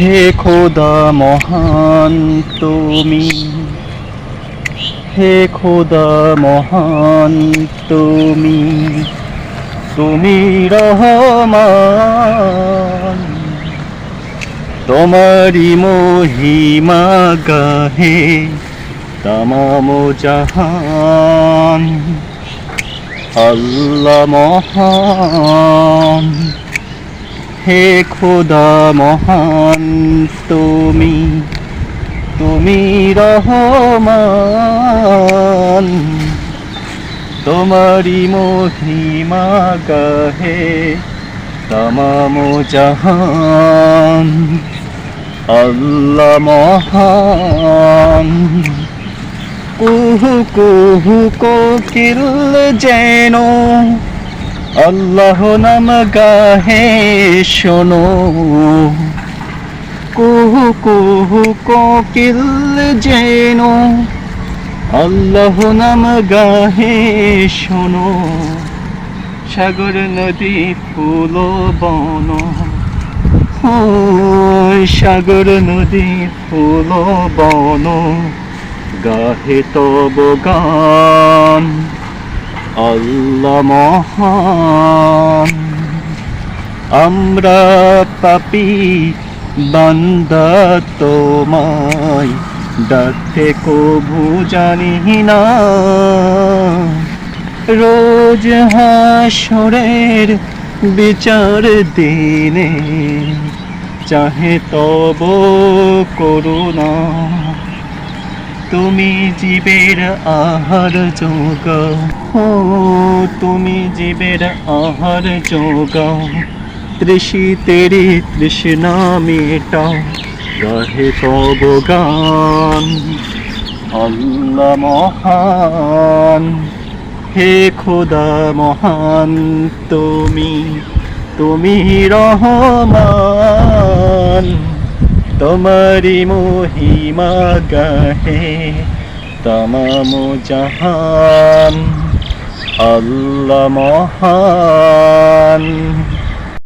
হে খোদা মহান, তুমি। হে খোদা মহান, তুমি। তুমি রহমান। তোমারি মহিমা গাহে তমাম জাহান। আল্লাহ মহান। হে খোদা মহান, তুমি তুমি রহমান। তোমারি মহিমা গাহে তমাম জাহান। আল্লাহ মহান। কুহু কুহু কোকিল যেন আল্লাহ নাম গাহে শোনো। কুহু কুহু কোকিল যেন। আল্লাহ নাম গাহে শোনো। সাগর নদী ফুল বন। সাগর নদী ফুল বন। গাহে তব গান। আল্লাহ আমরা পাপি, বান্দা তোমায় ডাকতে কবু জানি না। রোজ হাসরের বিচার দিনে চাহে তব করুণা। তুমি জীবের আহার যোগাও। ও, তুমি জীবের আহার যোগাও। তৃষি তেরি তৃষ্ণা মেটাও। গাহে তব গান। আল্লাহ মহান। হে খোদা মহান, তুমি তুমি রহমান। তোমারি মহিমা গাহে তমাম জাহান আল্লাহ মহান।